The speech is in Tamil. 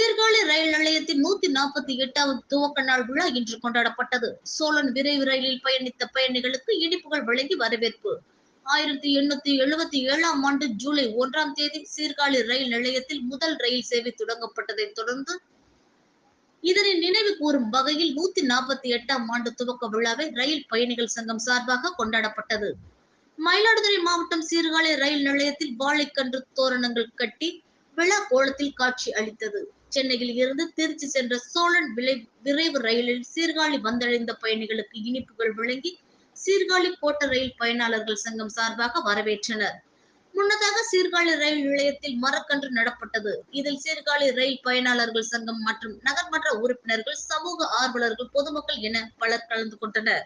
சீர்காழி ரயில் நிலையத்தின் நூத்தி நாற்பத்தி எட்டாவது துவக்க நாள் விழா இன்று கொண்டாடப்பட்டது. சோழன் விரைவு ரயிலில் பயணித்த பயணிகளுக்கு இனிப்புகள் வழங்கி வரவேற்பு. ஆயிரத்தி எண்ணூத்தி எழுபத்தி ஏழாம் ஆண்டு ஜூலை ஒன்றாம் தேதி சீர்காழி ரயில் நிலையத்தில் முதல் ரயில் சேவை தொடங்கப்பட்டதை தொடர்ந்து இதனை நினைவு கூறும் வகையில் நூத்தி நாற்பத்தி எட்டாம் ஆண்டு துவக்க விழாவை ரயில் பயணிகள் சங்கம் சார்பாக கொண்டாடப்பட்டது. மயிலாடுதுறை மாவட்டம் சீர்காழி ரயில் நிலையத்தில் வாழைக்கன்று தோரணங்கள் கட்டி விழா கோலத்தில் காட்சி அளித்தது. சென்னையில் இருந்து திருச்சி சென்ற சோழன் விளை விரைவு ரயிலில் சீர்காழி வந்தடைந்த பயணிகளுக்கு இனிப்புகள் வழங்கி சீர்காழி கோட்ட ரயில் பயனாளர்கள் சங்கம் சார்பாக வரவேற்றனர். முன்னதாக சீர்காழி ரயில் நிலையத்தில் மரக்கன்று நடப்பட்டது. இதில் சீர்காழி ரயில் பயனாளர்கள் சங்கம் மற்றும் நகர்மன்ற உறுப்பினர்கள் சமூக ஆர்வலர்கள் பொதுமக்கள் என பலர் கலந்து கொண்டனர்.